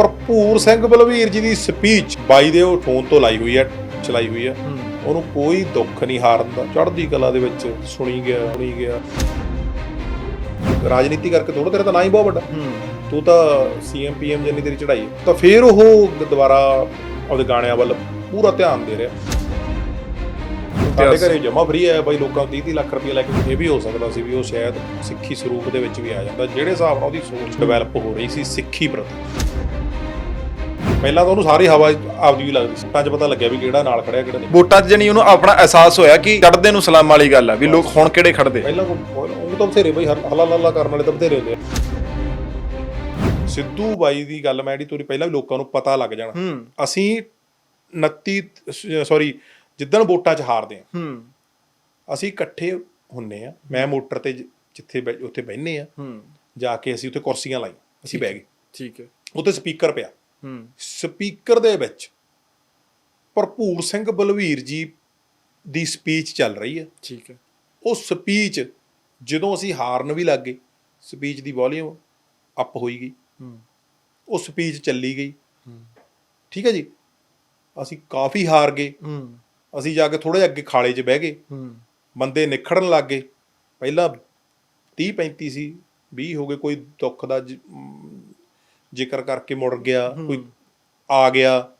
ਭਰਪੂਰ ਸਿੰਘ ਬਲਵੀਰ ਜੀ ਦੀ ਸਪੀਚ ਬਾਈ ਦੇ ਉਹ ਫੋਨ ਤੋਂ ਲਾਈ ਹੋਈ ਹੈ ਚਲਾਈ ਹੋਈ ਹੈ। ਉਹਨੂੰ ਕੋਈ ਦੁੱਖ ਨਹੀਂ ਹਾਰਨ ਦਾ। ਚੜ੍ਹਦੀ ਕਲਾ ਦੇ ਵਿੱਚ ਸੁਣੀ ਗਿਆ ਸੁਣੀ ਗਿਆ। ਰਾਜਨੀਤੀ ਕਰਕੇ ਥੋੜਾ ਤੇਰਾ ਤਾਂ ਨਾ ਹੀ ਬਹੁਤ ਵੱਡਾ। ਤੂੰ ਤਾਂ ਸੀਐਮ ਪੀਐਮ ਜਿੰਨੀ ਤੇਰੀ ਚੜਾਈ ਤਾਂ ਫਿਰ ਉਹ ਦੁਬਾਰਾ ਆਪਦੇ ਗਾਣਿਆਂ ਵੱਲ ਪੂਰਾ ਧਿਆਨ ਦੇ ਰਿਹਾ। ਸਾਡੇ ਘਰੇ ਜਮਾ ਫਰੀ ਹੈ ਬਾਈ ਲੋਕਾਂ ਨੂੰ 30 ਲੱਖ ਰੁਪਏ ਲੈ ਕੇ ਇਹ ਵੀ ਹੋ ਸਕਦਾ ਸੀ ਵੀ ਉਹ ਸ਼ਾਇਦ ਸਿੱਖੀ ਸਰੂਪ ਦੇ ਵਿੱਚ ਵੀ ਆ ਜਾਂਦਾ। ਜਿਹੜੇ ਹਿਸਾਬ ਨਾਲ ਉਹਦੀ ਸੋਚ ਡਿਵੈਲਪ ਹੋ ਰਹੀ ਸੀ ਸਿੱਖੀ ਪ੍ਰਤੀ। ਪਹਿਲਾਂ ਤਾਂ ਉਹਨੂੰ ਸਾਰੀ ਹਵਾ ਆਪਦੀ ਵੀ ਲੱਗਦੀ ਸੀ। ਅੱਜ ਪਤਾ ਲੱਗਿਆ ਵੀ ਕਿਹੜਾ ਨਾਲ ਖੜਿਆ ਕਿਹੜਾ ਨਹੀਂ। ਵੋਟਾਂ 'ਚ ਜਣੀ ਉਹਨੂੰ ਆਪਣਾ ਅਹਿਸਾਸ ਹੋਇਆ ਕਿ ਕੱਢਦੇ ਨੂੰ ਸਲਾਮ ਵਾਲੀ ਗੱਲ ਆ ਵੀ ਲੋਕ ਹੁਣ ਕਿਹੜੇ ਖੜਦੇ ਪਹਿਲਾਂ ਉਹ ਉਹ ਤਾਂ ਬਥੇਰੇ ਬਈ ਹਲਾ ਲੱਲਾ ਕਰਨ ਵਾਲੇ ਤਾਂ ਬਥੇਰੇ ਹੁੰਦੇ ਆ। ਸਿੱਧੂ ਬਾਈ ਦੀ ਗੱਲ ਮੈਂ ਜਿਹੜੀ ਤੋਰੀ ਪਹਿਲਾਂ ਵੀ ਲੋਕਾਂ ਨੂੰ ਪਤਾ ਲੱਗ ਜਾਣਾ। ਅਸੀਂ 29 ਸੌਰੀ ਜਿੱਦਣ ਵੋਟਾਂ 'ਚ ਹਾਰਦੇ ਆ। ਹੂੰ। ਅਸੀਂ ਇਕੱਠੇ ਹੁੰਨੇ ਆ। ਮੈਂ ਮੋਟਰ ਤੇ ਜਿੱਥੇ ਉੱਥੇ ਬਹਿੰਨੇ ਆ। ਹੂੰ। ਜਾ ਕੇ ਅਸੀਂ ਉੱਥੇ ਕੁਰਸੀਆਂ ਲਾਈ ਅਸੀਂ ਬਹਿ ਗਏ। ਠੀਕ ਹੈ। ਉੱਥੇ ਸਪੀਕਰ ਪਿਆ। ਸਪੀਕਰ ਦੇ ਵਿੱਚ ਭਰਪੂਰ ਸਿੰਘ ਬਲਵੀਰ ਜੀ ਦੀ ਸਪੀਚ ਚੱਲ ਰਹੀ ਹੈ। ਠੀਕ ਹੈ। ਉਹ ਸਪੀਚ ਜਦੋਂ ਅਸੀਂ ਹਾਰਨ ਵੀ ਲੱਗ ਗਏ ਸਪੀਚ ਦੀ ਵੋਲਿਊਮ ਅਪ ਹੋਈ ਗਈ। ਹੂੰ। ਉਹ ਸਪੀਚ ਚੱਲੀ ਗਈ। ਹੂੰ। ਠੀਕ ਹੈ ਜੀ? ਅਸੀਂ ਕਾਫੀ ਹਾਰ ਗਏ। ਹੂੰ। ਅਸੀਂ ਜਾ ਕੇ ਥੋੜੇ ਅੱਗੇ ਖਾਲੇ 'ਚ ਬਹਿ ਗਏ। ਹੂੰ। ਬੰਦੇ ਨਿਖੜਨ ਲੱਗ ਗਏ। ਪਹਿਲਾਂ 30 35 ਸੀ 20 ਹੋ ਗਏ। ਕੋਈ ਦੁੱਖ ਦਾ ਜ਼ਿਕਰ ਕਰਕੇ ਮੁੜ ਗਿਆ ਕੋਈ ਆ ਗਿਆ।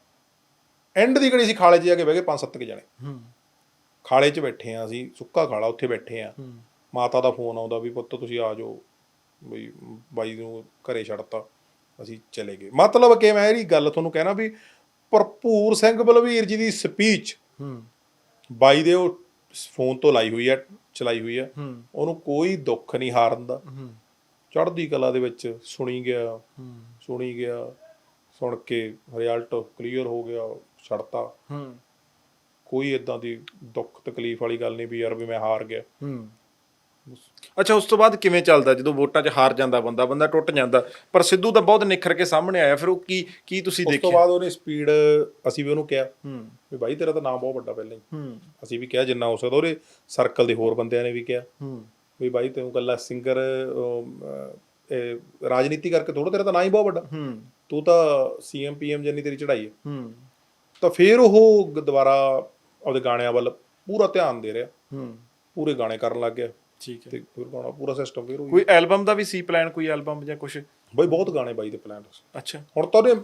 ਐਂਡ ਦੀ ਘੜੀ ਸੀ ਖਾਲੇ 'ਚ ਜਾ ਕੇ ਬਹਿ ਗਏ ਪੰਜ ਸੱਤ ਕੇ ਜਣੇ। ਹੂੰ। ਖਾਲੇ 'ਚ ਬੈਠੇ ਆ ਅਸੀਂ ਸੁੱਕਾ ਖਾਲਾ ਉੱਥੇ ਬੈਠੇ ਆ। ਮਾਤਾ ਦਾ ਫੋਨ ਆਉਂਦਾ ਵੀ ਪੁੱਤ ਤੁਸੀਂ ਆ ਜਾਓ ਬਈ ਬਾਈ ਨੂੰ ਘਰੇ ਛੱਡਤਾ ਅਸੀਂ ਚਲੇ ਗਏ। ਮਤਲਬ ਕਿ ਮੈਂ ਇਹਦੀ ਗੱਲ ਤੁਹਾਨੂੰ ਕਹਿਣਾ ਵੀ ਭਰਪੂਰ ਸਿੰਘ ਬਲਵੀਰ ਜੀ ਦੀ ਸਪੀਚ ਹੂੰ। ਬਾਈ ਦੇ ਉਹ ਫੋਨ ਤੋਂ ਲਾਈ ਹੋਈ ਹੈ ਚਲਾਈ ਹੋਈ ਹੂੰ। ਉਹਨੂੰ ਕੋਈ ਦੁੱਖ ਨਹੀਂ ਹਾਰਨ ਦਾ। ਹੂੰ। ਚੜ੍ਹਦੀ ਕਲਾ ਦੇ ਵਿੱਚ ਸੁਣੀ ਗਿਆ ਹੂੰ। ਸੁਣੀ ਗਿਆ ਸੁਣ ਕੇ ਰਿਜ਼ਲਟ ਕਲੀਅਰ ਹੋ ਗਿਆ ਛੱਡਤਾ। ਹੂੰ। ਕੋਈ ਇਦਾਂ ਦੀ ਦੁੱਖ ਤਕਲੀਫ ਵਾਲੀ ਗੱਲ ਨਹੀਂ ਵੀ ਯਾਰ ਵੀ ਮੈਂ ਹਾਰ ਗਿਆ। ਹੂੰ। ਅੱਛਾ ਉਸ ਤੋਂ ਬਾਅਦ ਕਿਵੇਂ ਚੱਲਦਾ? ਜਦੋਂ ਵੋਟਾਂ 'ਚ ਹਾਰ ਜਾਂਦਾ ਬੰਦਾ ਬੰਦਾ ਟੁੱਟ ਜਾਂਦਾ ਪਰ ਸਿੱਧੂ ਤਾਂ ਬਹੁਤ ਨਿਖਰ ਕੇ ਸਾਹਮਣੇ ਆਇਆ ਫਿਰ ਉਹ ਕੀ ਕੀ ਤੁਸੀਂ ਉਸ ਤੋਂ ਦੇਖਿਆ? ਬਾਅਦ ਉਹਨੇ ਸਪੀਡ ਅਸੀਂ ਵੀ ਉਹਨੂੰ ਕਿਹਾ ਹੂੰ। ਵੀ ਬਾਈ ਤੇਰਾ ਤਾਂ ਨਾਮ ਬਹੁਤ ਵੱਡਾ ਪਹਿਲਾਂ ਹੀ। ਹੂੰ। ਅਸੀਂ ਵੀ ਕਿਹਾ ਜਿੰਨਾ ਹੋ ਸਕਦਾ ਉਹਦੇ ਸਰਕਲ ਦੇ ਹੋਰ ਬੰਦਿਆਂ ਨੇ ਵੀ ਕਿਹਾ। ਹੂੰ। ਵੀ ਬਾਈ ਤੈਨੂੰ ਕੱਲਾ ਸਿੰਗਰ ਰਾਜਨੀਤੀ ਕਰਕੇ ਥੋੜਾ ਤੇਰਾ ਤਾਂ ਨਾ ਹੀ ਬਹੁਤ ਵੱਡਾ। ਹੂੰ। ਤੂੰ ਤਾਂ ਸੀਐਮ ਪੀਐਮ ਜਿੰਨੀ ਤੇਰੀ ਚੜਾਈ ਹੈ। ਹੂੰ। ਤਾਂ ਫਿਰ ਉਹ ਦੁਬਾਰਾ ਆਪਦੇ ਗਾਣਿਆਂ ਵੱਲ ਪੂਰਾ ਧਿਆਨ ਦੇ ਰਿਹਾ। ਹੂੰ। ਪੂਰੇ ਗਾਣੇ ਕਰਨ ਲੱਗ ਗਿਆ। ਠੀਕ ਹੈ। ਤੇ ਫਿਰ ਗਾਣਾ ਪੂਰਾ ਸਿਸਟਮ ਫਿਰ ਹੋਈ ਕੋਈ ਐਲਬਮ ਦਾ ਵੀ ਸੀ ਪਲਾਨ ਕੋਈ ਐਲਬਮ ਜਾਂ ਕੁਝ ਬਈ ਬਹੁਤ ਗਾਣੇ ਬਾਈ ਦੇ ਪਲਾਨ ਅੱਛਾ। ਹੁਣ ਤਾਂ ਉਹਨੇ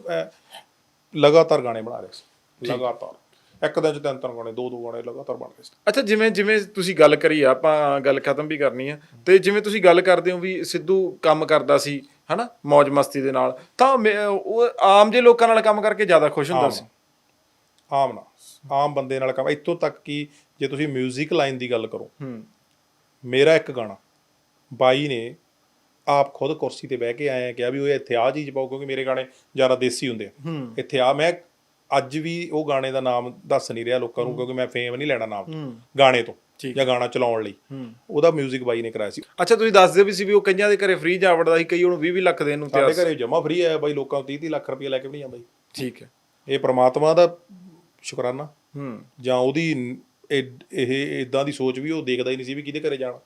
ਲਗਾਤਾਰ ਗਾਣੇ ਬਣਾ ਰਿਹਾ ਸੀ। ਲਗਾਤਾਰ। ਇੱਕ ਦਿਨ ਚ ਤਿੰਨ ਤਿੰਨ ਗਾਣੇ ਦੋ ਦੋ ਗਾਣੇ ਲਗਾਤਾਰ ਬਣ ਗਏ ਸੀ। ਅੱਛਾ ਜਿਵੇਂ ਜਿਵੇਂ ਤੁਸੀਂ ਗੱਲ ਕਰੀ ਆਪਾਂ ਗੱਲ ਖਤਮ ਵੀ ਕਰਨੀ ਆ। ਤੇ ਜਿਵੇਂ ਤੁਸੀਂ ਗੱਲ ਕਰਦੇ ਹੋ ਵੀ ਸਿੱਧੂ ਕੰਮ ਕਰਦਾ ਸੀ ਹਨਾ ਮौज ਮਸਤੀ ਦੇ ਨਾਲ ਤਾਂ ਮੈਂ- ਉਹ ਆਮ ਜੇ ਲੋਕਾਂ ਨਾਲ ਕੰਮ ਕਰਕੇ ਜ਼ਿਆਦਾ ਖੁਸ਼ ਹੁੰਦਾ ਸੀ। ਆਮ ਨਾ ਆਮ ਬੰਦੇ ਨਾਲ ਕੰਮ ਇੱਥੋਂ ਤੱਕ ਕਿ ਜੇ ਤੁਸੀਂ 뮤직 ਲਾਈਨ ਦੀ ਗੱਲ ਕਰੋ ਹੂੰ। ਮੇਰਾ ਇੱਕ ਗਾਣਾ ਬਾਈ ਨੇ ਆਪ ਖੁਦ ਕੁਰਸੀ ਤੇ ਬਹਿ ਕੇ ਆਏ ਆ ਕਿਹਾ ਵੀ ਉਹ ਇੱਥੇ ਆ ਚੀਜ਼ ਪਾਓ ਕਿਉਂਕਿ ਮੇਰੇ ਗਾਣੇ ਜ਼ਿਆਦਾ ਦੇਸੀ ਹੁੰਦੇ ਆ। ਇੱਥੇ ਆ ਮੈਂ ਅੱਜ ਵੀ ਉਹ ਗਾਣੇ ਦਾ ਨਾਮ ਦੱਸ ਨਹੀਂ ਰਿਹਾ ਲੋਕਾਂ ਨੂੰ ਕਿਉਂਕਿ ਮੈਂ ਫੇਮ ਨਹੀਂ ਲੈਣਾ ਨਾਮ ਹੂੰ। ਗਾਣੇ ਤੋਂ। ਜਾਂ ਗਾਣਾ ਚਲਾਉਣ ਲਈ। ਉਹਦਾ 뮤직 ਬਾਈ ਨੇ ਕਰਾਇਆ ਸੀ। ਅੱਛਾ ਤੁਸੀਂ ਦੱਸਦੇ ਵੀ ਸੀ ਵੀ ਉਹ ਕਈਆਂ ਦੇ ਘਰੇ ਫ੍ਰੀ ਜਾ ਵੜਦਾ ਸੀ ਕਈ ਉਹਨੂੰ 20 20 ਲੱਖ ਦੇਣ ਨੂੰ ਤਿਆਰ ਸਾਡੇ ਸੀ। ਘਰੇ ਜਮਾ ਫ੍ਰੀ ਹੈ ਬਾਈ ਲੋਕਾਂ ਨੂੰ 30 30 ਲੱਖ ਰੁਪਏ ਲੈ ਕੇ ਵੀ ਨਹੀਂ ਜਾਂਦਾ ਜੀ। ਠੀਕ ਹੈ। ਇਹ ਪ੍ਰਮਾਤਮਾ ਦਾ ਸ਼ੁਕਰਾਨਾ। ਹੂੰ। ਜਾਂ ਉਹਦੀ ਇਹ ਇਹ ਇਦਾਂ ਦੀ ਸੋਚ ਵੀ ਉਹ ਦੇਖਦਾ ਹੀ ਨਹੀਂ ਸੀ ਵੀ ਕਿਹਦੇ ਘਰੇ ਜਾਣਾ।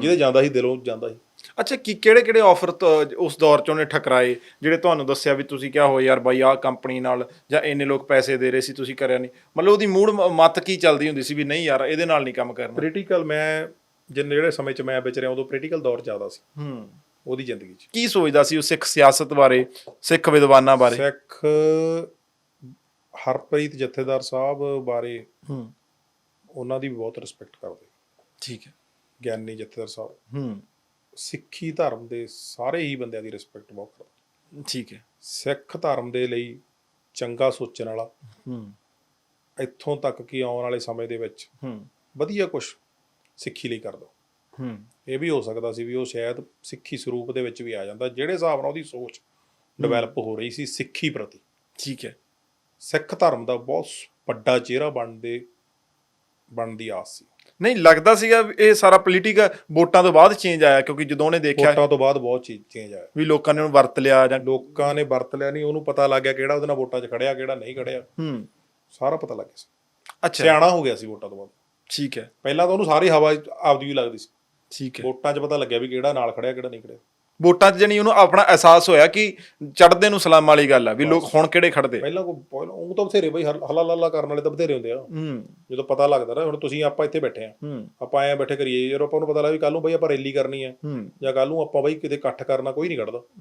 ਜਿਹਦੇ ਜਾਂਦਾ ਸੀ ਦਿਲੋਂ ਜਾਂਦਾ ਸੀ। ਅੱਛਾ ਕੀ ਕਿਹੜੇ ਕਿਹੜੇ ਆਫਰ ਉਸ ਦੌਰ ਚ ਉਹਨੇ ਠਕਰਾਏ ਜਿਹੜੇ ਤੁਹਾਨੂੰ ਦੱਸਿਆ ਵੀ ਤੁਸੀਂ ਕਿਹਾ ਹੋ ਯਾਰ ਬਾਈ ਆਹ ਕੰਪਨੀ ਨਾਲ ਜਾਂ ਇੰਨੇ ਲੋਕ ਪੈਸੇ ਦੇ ਰਹੇ ਸੀ ਤੁਸੀਂ ਕਰਿਆ ਨਹੀਂ ਮਤਲਬ ਉਹਦੀ ਮੂਡ ਮੱਤ ਕੀ ਚੱਲਦੀ ਹੁੰਦੀ ਸੀ ਵੀ ਨਹੀਂ ਯਾਰ ਇਹਦੇ ਨਾਲ ਨਹੀਂ ਕੰਮ ਕਰਨਾ? ਪੋਲੀਟੀਕਲ ਮੈਂ ਜਿੰਨੇ ਜਿਹੜੇ ਸਮੇਂ 'ਚ ਮੈਂ ਵਿਚ ਰਿਹਾ ਉਦੋਂ ਪੋਲੀਟੀਕਲ ਦੌਰ ਜ਼ਿਆਦਾ ਸੀ। ਹੂੰ। ਉਹਦੀ ਜ਼ਿੰਦਗੀ 'ਚ। ਕੀ ਸੋਚਦਾ ਸੀ ਉਹ ਸਿੱਖ ਸਿਆਸਤ ਬਾਰੇ ਸਿੱਖ ਵਿਦਵਾਨਾਂ ਬਾਰੇ? ਸਿੱਖ ਹਰਪ੍ਰੀਤ ਜਥੇਦਾਰ ਸਾਹਿਬ ਬਾਰੇ ਹੂੰ। ਉਹਨਾਂ ਦੀ ਵੀ ਬਹੁਤ ਰਿਸਪੈਕਟ ਕਰਦੇ। ਠੀਕ ਹੈ। ਗਿਆਨੀ ਜਥੇਦਾਰ ਸਾਹਿਬ। ਹੂੰ। ਸਿੱਖੀ ਧਰਮ ਦੇ ਸਾਰੇ ਹੀ ਬੰਦਿਆਂ ਦੀ ਰਿਸਪੈਕਟ ਬਹੁਤ ਕਰਦੇ। ਠੀਕ ਹੈ। ਸਿੱਖ ਧਰਮ ਦੇ ਲਈ ਚੰਗਾ ਸੋਚਣ ਵਾਲਾ ਹੂੰ। ਇੱਥੋਂ ਤੱਕ ਕਿ ਆਉਣ ਵਾਲੇ ਸਮੇਂ ਦੇ ਵਿੱਚ ਹੂੰ। ਵਧੀਆ ਕੁਝ ਸਿੱਖੀ ਲਈ ਕਰਦਾ ਹੂੰ। ਇਹ ਵੀ ਹੋ ਸਕਦਾ ਸੀ ਵੀ ਉਹ ਸ਼ਾਇਦ ਸਿੱਖੀ ਸਰੂਪ ਦੇ ਵਿੱਚ ਵੀ ਆ ਜਾਂਦਾ ਜਿਹੜੇ ਹਿਸਾਬ ਨਾਲ ਉਹਦੀ ਸੋਚ ਡਿਵੈਲਪ ਹੋ ਰਹੀ ਸੀ ਸਿੱਖੀ ਪ੍ਰਤੀ। ਠੀਕ ਹੈ। ਸਿੱਖ ਧਰਮ ਦਾ ਬਹੁਤ ਵੱਡਾ ਚਿਹਰਾ ਬਣਨ ਦੇ ਬਣਨ ਦੀ ਆਸ ਸੀ। ਨਹੀਂ ਲੱਗਦਾ ਸੀਗਾ ਵੀ ਇਹ ਸਾਰਾ ਪੋਲੀਟਿਕਲ ਵੋਟਾਂ ਤੋਂ ਬਾਅਦ ਚੇਂਜ ਆਇਆ ਕਿਉਂਕਿ ਜਦੋਂ ਉਹਨੇ ਦੇਖਿਆ ਵੋਟਾਂ ਤੋਂ ਬਾਅਦ ਬਹੁਤ ਚੀਜ਼ ਚੇਂਜ ਆਇਆ। ਵੀ ਲੋਕਾਂ ਨੇ ਉਹਨੂੰ ਵਰਤ ਲਿਆ ਜਾਂ ਲੋਕਾਂ ਨੇ ਵਰਤ ਲਿਆ ਨਹੀਂ ਉਹਨੂੰ ਪਤਾ ਲੱਗ ਗਿਆ ਕਿਹੜਾ ਉਹਦੇ ਨਾਲ ਵੋਟਾਂ 'ਚ ਖੜਿਆ ਕਿਹੜਾ ਨਹੀਂ ਖੜਿਆ। ਹੂੰ। ਸਾਰਾ ਪਤਾ ਲੱਗ ਗਿਆ ਸੀ। ਅੱਛਾ। ਸਿਆਣਾ ਹੋ ਗਿਆ ਸੀ ਵੋਟਾਂ ਤੋਂ ਬਾਅਦ। ਠੀਕ ਹੈ। ਪਹਿਲਾਂ ਤਾਂ ਉਹਨੂੰ ਸਾਰੀ ਹਵਾ ਆਪਦੀ ਵੀ ਲੱਗਦੀ ਸੀ। ਠੀਕ ਹੈ। ਵੋਟਾਂ 'ਚ ਪਤਾ ਲੱਗਿਆ ਵੀ ਕਿਹੜਾ ਨਾਲ ਖੜਿਆ ਕਿਹੜਾ ਨਹੀਂ ਖੜਿਆ। ਵੋਟਾਂ 'ਚ ਜਣੀ ਉਹਨੂੰ ਆਪਣਾ ਅਹਿਸਾਸ ਹੋਇਆ ਕਿ ਚੜਦੇ ਨੂੰ ਸਲਾਮ ਵਾਲੀ ਗੱਲ ਆ ਵੀ ਲੋਕ ਹੁਣ ਕਿਹੜੇ ਖੜਦੇ ਪਹਿਲਾਂ ਕੋਈ ਉਹ ਤਾਂ ਬਥੇਰੇ ਬਈ ਹੱਲਾ ਲੱਲਾ ਕਰਨ ਵਾਲੇ ਤਾਂ ਬਥੇਰੇ ਹੁੰਦੇ ਆ। ਹੂੰ। ਜਦੋਂ ਪਤਾ ਲੱਗਦਾ ਨਾ ਹੁਣ ਤੁਸੀਂ ਆਪਾਂ ਇੱਥੇ ਬੈਠੇ ਆ। ਹੂੰ। ਆਪਾਂ ਐਂ ਬੈਠੇ ਕਰੀਏ ਯਾਰ ਆਪਾਂ ਨੂੰ ਪਤਾ ਲੱਗਾ ਵੀ ਕੱਲ ਨੂੰ ਬਈ ਆਪਾਂ ਰੈਲੀ ਕਰਨੀ ਹੈ ਹੂੰ। ਜਾਂ ਕੱਲ ਨੂੰ ਆਪਾਂ ਬਈ ਕਿਤੇ ਇਕੱਠ ਕਰਨਾ ਕੋਈ ਨਹੀਂ ਕੱਢਦਾ।